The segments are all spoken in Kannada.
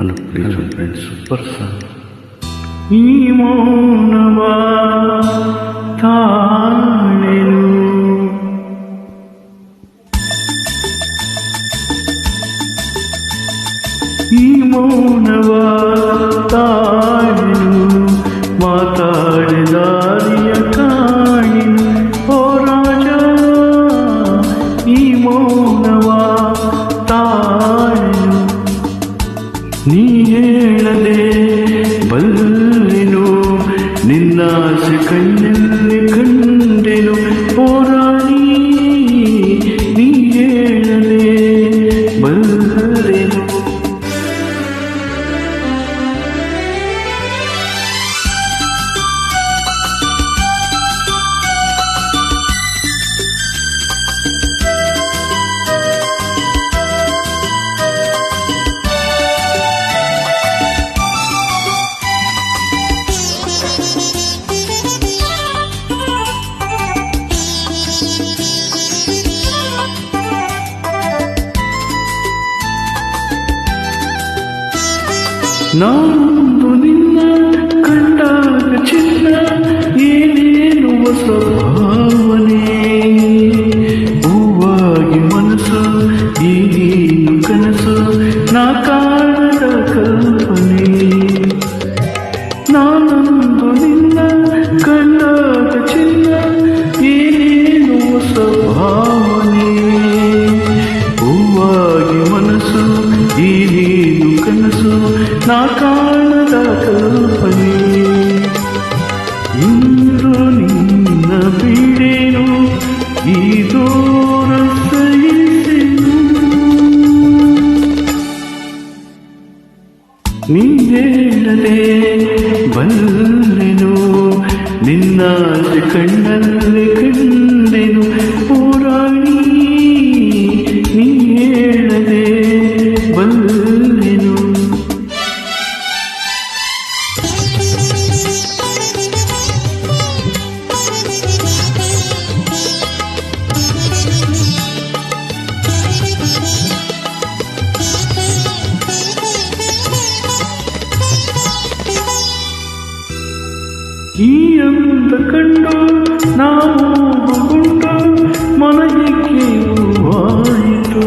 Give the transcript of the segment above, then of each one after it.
hello please friends super song ఈ మౌనమా ఈ మౌనవా ನೀ ಹೇಳದೆ ಬಲ್ಲೆನು ನಿನ್ನಾಸೆ ಕಣ್ಣಲ್ಲಿ ಕಂಡೆನು ನಾನೊಂದು ನಿನ್ನ ಕಂಡಾಗ ಚಿನ್ನ ಏನೇನು ಹೊಸ ಭಾವನೆ ಹೂವಾಗಿ ಮನಸ್ಸು ಈ ಕಾಣದ ಕಲ್ಪನೆ ಇಂದು ನಿನ್ನ ಬೀಡೇನು ಈ ದೂರ ಸಹಿಸೆನು ನೀ ಹೇಳದೆ ಬಲ್ಲೆನು ನಿನ್ನ ಕಣ್ಣಲ್ಲಿ ಕಂಡೆನು ಈ ಅಂತ ಕಂಡು ನಾವು ಗುಂಡು ಮನಕ್ಕೆ ಆಯಿತು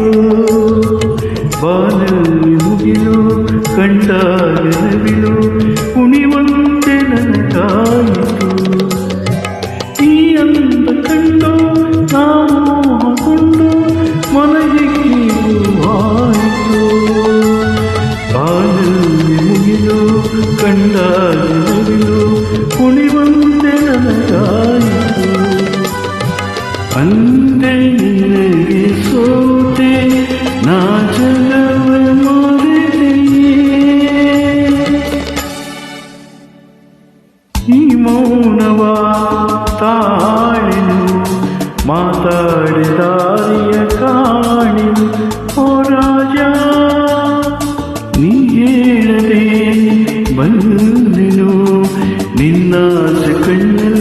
ಬಾನಲ್ಲಿ ಮುಗಿಲು ಕಂಡಾಗ ನವಿಲು ಕುಣಿವಂತೆ ನನಗಾಯಿತು ಈ ಅಂದೆ ನಿನಗೆ ಸೋತೆ ನಾ ಜಗವ ಈ ಮೌನವ ತಾಳಿನು ಮಾತಾಡಿದಾರಿಯ ಕಾಣಿನು ಓ ರಾಜ, ನೀ ಹೇಳದೆ ಬಂದಿನು ನಿನ್ನ ಕಣ್ಣು